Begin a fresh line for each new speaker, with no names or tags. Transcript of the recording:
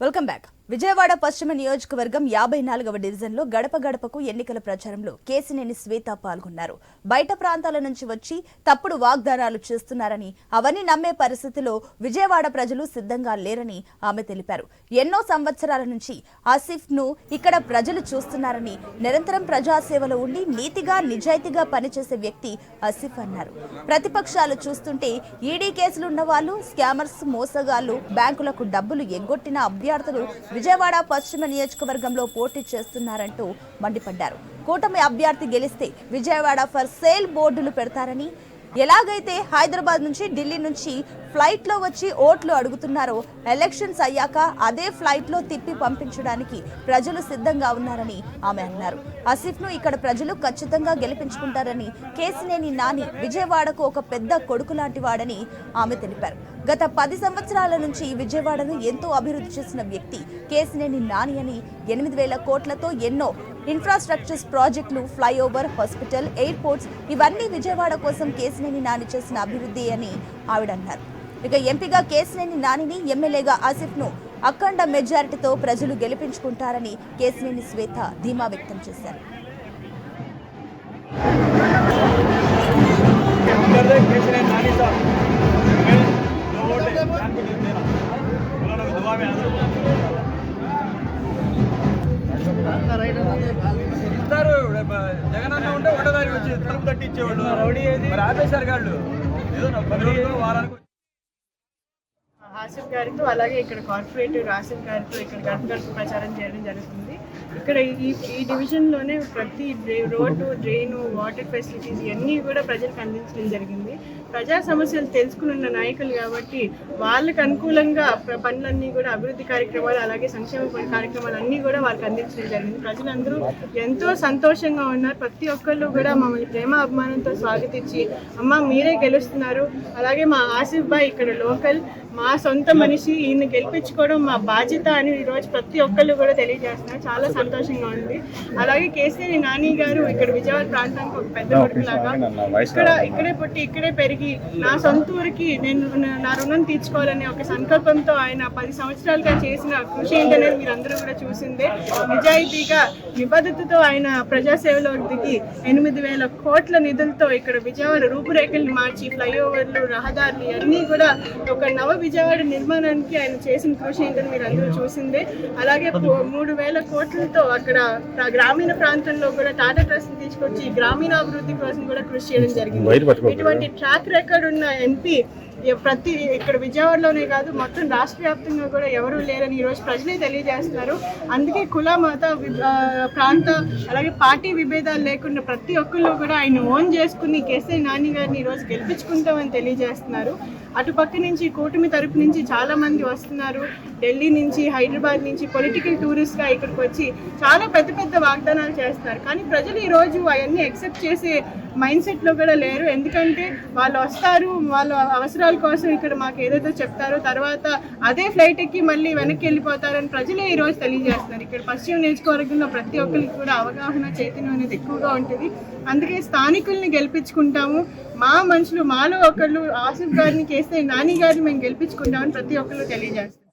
Welcome back. Vijayawada పశ్చిమ నియోజకవర్గం యాభై నాలుగవ డివిజన్లో గడప గడపకు ఎన్నికల ప్రచారంలో కేసినేని శ్వేత పాల్గొన్నారు. బయట ప్రాంతాల నుంచి వచ్చి తప్పుడు వాగ్దానాలు చేస్తున్నారని అవన్నీ నమ్మే పరిస్థితిలో విజయవాడ ప్రజలు సిద్ధంగా లేరని ఆమె తెలిపారు. ఎన్నో సంవత్సరాల నుంచి ఆసిఫ్ను ఇక్కడ ప్రజలు చూస్తున్నారని నిరంతరం ప్రజాసేవలో ఉండి నీతిగా నిజాయితీగా పనిచేసే వ్యక్తి ఆసిఫ్ అన్నారు. ప్రతిపక్షాలు చూస్తుంటే ఈడీ కేసులున్న వాళ్ళు స్కామర్స్ మోసగాళ్ళు బ్యాంకులకు డబ్బులు ఎగ్గొట్టిన అభ్యర్థులు విజయవాడ పశ్చిమ నియోజకవర్గంలో పోటీ చేస్తున్నారంటూ మండిపడ్డారు. కూటమి అభ్యర్థి గెలిస్తే విజయవాడ ఫర్ సేల్ బోర్డులు పెడతారని ఎలాగైతే హైదరాబాద్ నుంచి ఢిల్లీ నుంచి ఫ్లైట్లో వచ్చి ఓట్లు అడుగుతున్నారో ఎలక్షన్స్ అయ్యాక అదే ఫ్లైట్లో తిప్పి పంపించడానికి ప్రజలు సిద్ధంగా ఉన్నారని ఆమె అన్నారు. ఆసిఫ్ను ఇక్కడ ప్రజలు ఖచ్చితంగా గెలిపించుకుంటారని కేసినేని నాని విజయవాడకు ఒక పెద్ద కొడుకు లాంటి వాడని ఆమె తెలిపారు. గత పది సంవత్సరాల నుంచి విజయవాడను ఎంతో అభివృద్ధి చేసిన వ్యక్తి కేసినేని నాని అని ఎనిమిది వేల కోట్లతో ఎన్నో ఇన్ఫ్రాస్ట్రక్చర్స్ ప్రాజెక్టులు ఫ్లైఓవర్ హాస్పిటల్ ఎయిర్పోర్ట్స్ ఇవన్నీ విజయవాడ కోసం కేసినేని నాని చేసిన అభివృద్ధి అని ఆవిడ అన్నారు ఇక ఎంపీగా కేసినేని నానిని ఎమ్మెల్యేగా ఆసిఫ్ను అఖండ మెజారిటీతో ప్రజలు గెలిపించుకుంటారని కేసినేని శ్వేత ధీమా వ్యక్తం చేశారు.
ఇస్తారు జగన్ అన్న ఉంటే తారీఖు వచ్చి తలుపు తట్టించేవాళ్ళు రౌడీ ఏది? మరి ఆపేశారు కాళ్ళు ఏదో నా పది రోజులు వారానికి
ఆసిఫ్ గారితో అలాగే ఇక్కడ కార్పొరేటర్ ఆసిఫ్ గారితో ఇక్కడ గడప గడప ప్రచారం చేయడం జరుగుతుంది. ఇక్కడ ఈ ఈ డివిజన్లోనే ప్రతి రోడ్డు డ్రైన్ వాటర్ ఫెసిలిటీస్ ఇవన్నీ కూడా ప్రజలకు అందించడం జరిగింది. ప్రజా సమస్యలు తెలుసుకుని ఉన్న నాయకులు కాబట్టి వాళ్ళకి అనుకూలంగా పనులన్నీ కూడా అభివృద్ధి కార్యక్రమాలు అలాగే సంక్షేమ కార్యక్రమాలు అన్నీ కూడా వాళ్ళకి అందించడం జరిగింది. ప్రజలందరూ ఎంతో సంతోషంగా ఉన్నారు. ప్రతి ఒక్కళ్ళు కూడా మమ్మల్ని ప్రేమ అభిమానంతో స్వాగతించి అమ్మ మీరే గెలుస్తున్నారు. అలాగే మా ఆసిఫ్ బాయ్ ఇక్కడ లోకల్ మా సొంత మనిషి ఈయన గెలిపించుకోవడం మా బాధ్యత అని ఈరోజు ప్రతి ఒక్కళ్ళు కూడా తెలియజేస్తున్నారు. చాలా సంతోషంగా ఉంది. అలాగే కేసీఆర్ నాని గారు ఇక్కడ విజయవాడ ప్రాంతానికి ఒక పెద్ద కొడుకులాగా ఇక్కడ ఇక్కడే పుట్టి ఇక్కడే పెరిగి నా సొంత ఊరికి నేను నా- రుణం తీర్చుకోవాలనే ఒక సంకల్పంతో ఆయన పది సంవత్సరాలుగా చేసిన కృషి ఏంటనేది మీరందరూ కూడా చూసిందే. నిజాయితీగా నిబద్ధతతో ఆయన ప్రజాసేవలో దిగి ఎనిమిది వేల కోట్ల నిధులతో ఇక్కడ విజయవాడ రూపురేఖల్ని మార్చి ఫ్లైఓవర్లు రహదారులు అన్నీ కూడా ఒక నవ విజయవాడ నిర్మాణానికి ఆయన చేసిన కృషి ఏంటని మీరు అందరూ చూసిందే. అలాగే మూడు వేల కోట్లతో అక్కడ గ్రామీణ ప్రాంతంలో కూడా టాటా ట్రస్ట్ తీసుకొచ్చి గ్రామీణాభివృద్ధి కోసం కూడా కృషి చేయడం జరిగింది. ఇటువంటి ట్రాక్ రికార్డ్ ఉన్న ఎంపీ ప్రతి ఇక్కడ విజయవాడలోనే కాదు మొత్తం రాష్ట్ర వ్యాప్తంగా కూడా ఎవరూ లేరని ఈరోజు ప్రజలే తెలియజేస్తున్నారు. అందుకే కుల మత వి- ప్రాంత అలాగే పార్టీ విభేదాలు లేకుండా ప్రతి ఒక్కళ్ళు కూడా ఆయన ఓన్ చేసుకుని కేసీ నాని గారిని ఈరోజు గెలిపించుకుంటామని తెలియజేస్తున్నారు. అటు పక్క నుంచి కూటమి తరపు నుంచి చాలా మంది వస్తున్నారు. ఢిల్లీ నుంచి హైదరాబాద్ నుంచి పొలిటికల్ టూరిస్ట్గా ఇక్కడికి వచ్చి చాలా పెద్ద పెద్ద వాగ్దానాలు చేస్తున్నారు. కానీ ప్రజలు ఈ రోజు అవన్నీ యాక్సెప్ట్ చేసే మైండ్ సెట్లో కూడా లేరు. ఎందుకంటే వాళ్ళు వస్తారు వాళ్ళ అవసరం కోసం ఇక్కడ మాకు ఏదైతే చెప్తారో తర్వాత అదే ఫ్లైట్ ఎక్కి మళ్ళీ వెనక్కి వెళ్ళిపోతారని ప్రజలే ఈ రోజు తెలియజేస్తున్నారు. ఇక్కడ పశ్చిమ నియోజకవర్గంలో ప్రతి ఒక్కరికి కూడా అవగాహన చైతన్యం అనేది ఎక్కువగా ఉంటుంది. అందుకే స్థానికుల్ని గెలిపించుకుంటాము. మా మనుషులు మాలో ఒకళ్ళు ఆసిఫ్ గారిని చేస్తే నాని గారిని మేము గెలిపించుకుంటామని ప్రతి ఒక్కరు తెలియజేస్తారు